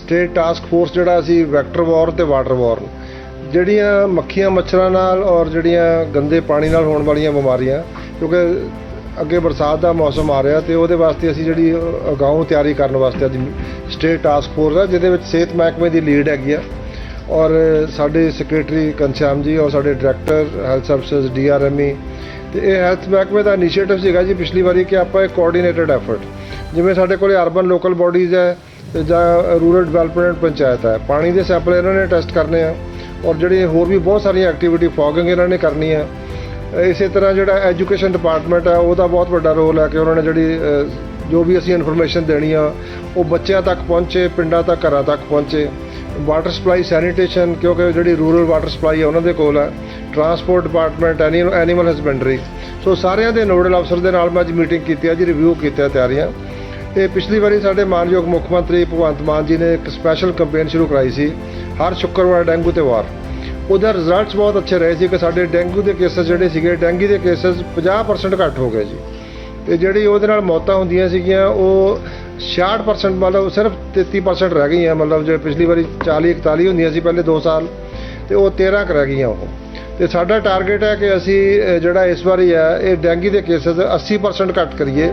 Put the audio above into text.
State task force ਜਿਹੜਾ ਅਸੀਂ vector ਵਾਰ ਤੇ ਵਾਟਰ ਵਾਰ ਜਿਹੜੀਆਂ ਮੱਖੀਆਂ ਮੱਛਰਾਂ ਨਾਲ ਔਰ ਜਿਹੜੀਆਂ ਗੰਦੇ ਪਾਣੀ ਨਾਲ ਹੋਣ ਵਾਲੀਆਂ ਬਿਮਾਰੀਆਂ ਕਿਉਂਕਿ ਅੱਗੇ ਬਰਸਾਤ ਦਾ ਮੌਸਮ ਆ ਰਿਹਾ ਤੇ ਉਹਦੇ ਵਾਸਤੇ ਅਸੀਂ ਜਿਹੜੀ ਅ, ਅਗਾਊਂ ਤਿਆਰੀ ਕਰਨ ਵਾਸਤੇ ਅੱਜ ਸਟੇਟ ਟਾਸਕ ਫੋਰਸ ਆ ਜਿਹਦੇ ਵਿੱਚ ਸਿਹਤ ਮਹਿਕਮੇ ਦੀ ਲੀਡ ਹੈਗੀ ਆ। ਔਰ ਸਾਡੇ ਸੈਕਟਰੀ ਘਨਸ਼ਿਆਮ ਜੀ ਔਰ ਸਾਡੇ ਡਾਇਰੈਕਟਰ ਹੈਲਥ ਸਰਵਿਸਿਜ਼ ਡੀਆਰਐਮਈ ਤੇ ਇਹ ਹੈਲਥ ਮਹਿਕਮੇ ਦਾ ਇਨੀਸ਼ੀਏਟਿਵ ਸੀਗਾ ਜੀ ਪਿਛਲੀ ਵਾਰੀ ਕਿ ਆਪਾਂ ਇੱਕ ਕੋਆਰਡੀਨੇਟਡ ਐਫਰਟ ਜਿਵੇਂ ਸਾਡੇ ਕੋਲੇ ਅਰਬਨ ਲੋਕਲ ਬਾਡੀਜ਼ ਹੈ ਤੇ ਜਾਂ ਰੂਰਲ ਡਿਵੈਲਪਮੈਂਟ ਪੰਚਾਇਤ ਹੈ। ਪਾਣੀ ਦੇ ਸੈਂਪਲ ਇਹਨਾਂ ਨੇ ਟੈਸਟ ਕਰਨੇ ਆ ਔਰ ਜਿਹੜੀ ਹੋਰ ਵੀ ਬਹੁਤ ਸਾਰੀਆਂ ਐਕਟੀਵਿਟੀ ਫੌਗਿੰਗ ਇਹਨਾਂ ਨੇ ਕਰਨੀ ਆ। ਇਸੇ ਤਰ੍ਹਾਂ ਜਿਹੜਾ ਐਜੂਕੇਸ਼ਨ ਡਿਪਾਰਟਮੈਂਟ ਹੈ ਉਹਦਾ ਬਹੁਤ ਵੱਡਾ ਰੋਲ ਹੈ ਕਿ ਉਹਨਾਂ ਨੇ ਜਿਹੜੀ ਜੋ ਵੀ ਅਸੀਂ ਇਨਫੋਰਮੇਸ਼ਨ ਦੇਣੀ ਆ, ਉਹ ਬੱਚਿਆਂ ਤੱਕ ਪਹੁੰਚੇ, ਪਿੰਡਾਂ ਤੱਕ, ਘਰਾਂ ਤੱਕ ਪਹੁੰਚੇ। ਵਾਟਰ ਸਪਲਾਈ ਸੈਨੀਟੇਸ਼ਨ, ਕਿਉਂਕਿ ਜਿਹੜੀ ਰੂਰਲ ਵਾਟਰ ਸਪਲਾਈ ਹੈ ਉਹਨਾਂ ਦੇ ਕੋਲ ਹੈ transport department animal husbandry. So ਸਾਰਿਆਂ ਦੇ ਨੋਡਲ ਅਫਸਰ ਦੇ ਨਾਲ ਮੈਂ ਅੱਜ ਮੀਟਿੰਗ ਕੀਤੀ ਹੈ ਜੀ ਰਿਵਿਊ ਕੀਤਾ ਤਿਆਰੀਆਂ। ਇਹ ਪਿਛਲੀ ਵਾਰੀ ਸਾਡੇ ਮਾਨਯੋਗ ਮੁੱਖ ਮੰਤਰੀ ਭਗਵੰਤ ਮਾਨ ਜੀ ਨੇ ਇੱਕ ਸਪੈਸ਼ਲ ਕੈਂਪੇਨ ਸ਼ੁਰੂ ਕਰਾਈ ਸੀ, ਹਰ ਸ਼ੁੱਕਰਵਾਰ ਡੈਂਗੂ ਤੇ ਵਾਰ। ਉਹਦਾ ਰਿਜ਼ਲਟਸ ਬਹੁਤ ਅੱਛੇ ਰਹੇ ਸੀ ਕਿ ਸਾਡੇ ਡੈਂਗੂ ਦੇ ਕੇਸਸ ਜਿਹੜੇ ਸੀਗੇ, ਡੇਂਗੀ ਦੇ ਕੇਸਸ 50% ਘੱਟ ਹੋ ਗਏ ਜੀ। ਤੇ ਜਿਹੜੀ ਉਹਦੇ ਨਾਲ ਮੌਤਾਂ ਹੁੰਦੀਆਂ ਸੀਗੀਆਂ, ਉਹ 66% ਮਤਲਬ ਸਿਰਫ 33% ਰਹਿ ਗਈਆਂ, ਮਤਲਬ ਜੇ ਪਿਛਲੀ ਵਾਰੀ 40 41 ਹੁੰਦੀਆਂ ਸੀ ਪਹਿਲੇ 2 ਸਾਲ, ਤੇ ਉਹ 13 ਕੁ ਰਹਿ ਗਈਆਂ ਉਹ। ਤੇ ਸਾਡਾ ਟਾਰਗੇਟ ਹੈ ਕਿ ਅਸੀਂ ਜਿਹੜਾ ਇਸ ਵਾਰੀ ਹੈ, ਇਹ ਡੇਂਗੀ ਦੇ ਕੇਸਸ 80% ਘੱਟ ਕਰੀਏ।